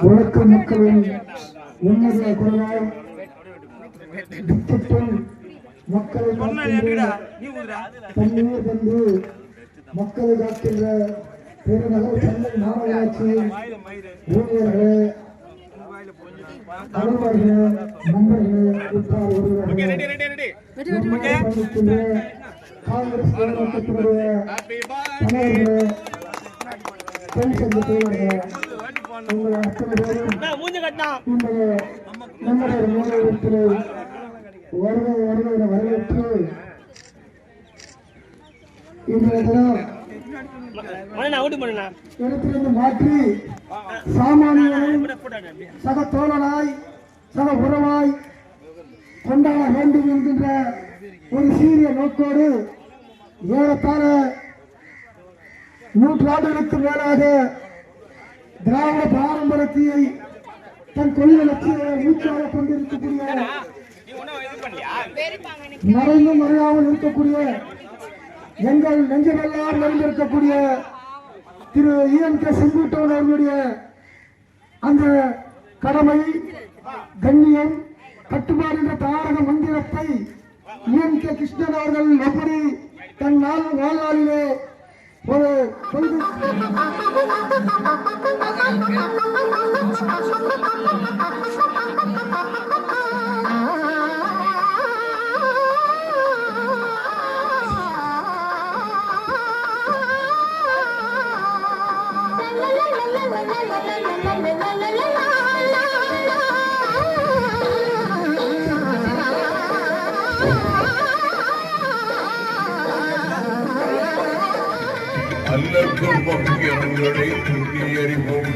உழைக்க மக்களின் உன்னத திட்டத்தில் மக்களை தண்ணீர் தந்து மக்களை காக்கின்ற பெருநகர் சென்னை மாநகராட்சி ஊழியர்களே அலுவலர்களே நண்பர்களே உற்றார் ஒருவர்களே பயணிக்கின்ற காங்கிரஸ் தலைவர்களே பெண் சங்க தலைவர்களே உங்கள் அத்தனை பேரும் இன்றைய நம்முடைய மூலவரத்திலே வருகை வருகை என வரவேற்று இன்றைய தினம் இடத்திலிருந்து மாற்றி சக தோழனாய் சக உறவாய் கொண்டாட வேண்டும் என்கின்ற ஒரு சீரிய நோக்கோடு ஏறத்தாழ நூற்றாண்டுகளுக்கு மேலாக திராவிட பாரம்பரியத்தை தன் கொள்கை லட்சிய மூச்சாக கொண்டிருக்கக்கூடிய மறைந்து மறையாமல் இருக்கக்கூடிய எங்கள் நெஞ்சமெல்லாம் நிறைந்திருக்கக்கூடிய திரு இஎன் கே செங்குட்டவன் அவர்களுடைய அந்த கடமை கண்ணியம் கட்டுப்பாடு என்ற தாரக மந்திரத்தை இஎன் கே கிருஷ்ணன் அவர்கள் எப்படி தன் நாள் வாழ்நாளிலே la la la la la கொள்கை அல்லற்கும் பங்கிரங்களை துணியறிவோம்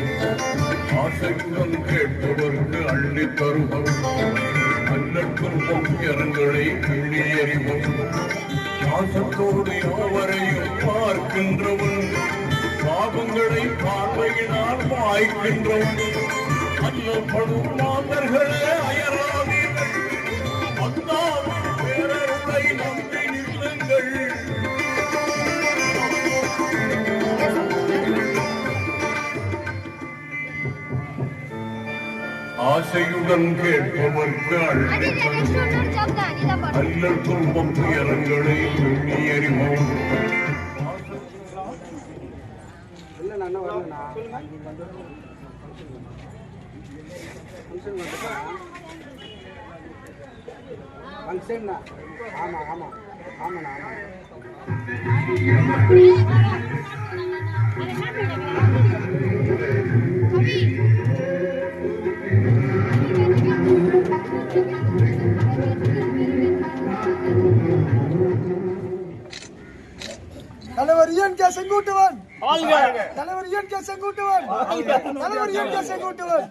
ஆசையுடன் கேட்பவர்க்கு அள்ளி தருவோம். அல்லற்கும் பங்கிரங்களை துணியறிவோம் பாசத்தோடு யாவரையும் பார்க்கின்றவன் பாவங்களை பார்வையினால் வாய்க்கின்றவன் அல்லப்படும் மாந்தர்களே ஆசையுடன் கேட்பவர்க்கு அல்லல் துன்பம் துயரங்களை எண்ணி அறிவோம் ஃபங்க்ஷன்னா ஆமாம் ஆமாம் ஆமாண்ணா ஆமாம் இஎன் கே செங்குட்டுவன் தலைவர் இஎன் கே செங்குட்டுவன் தலைவர் இஎன் கே செங்குட்டுவன்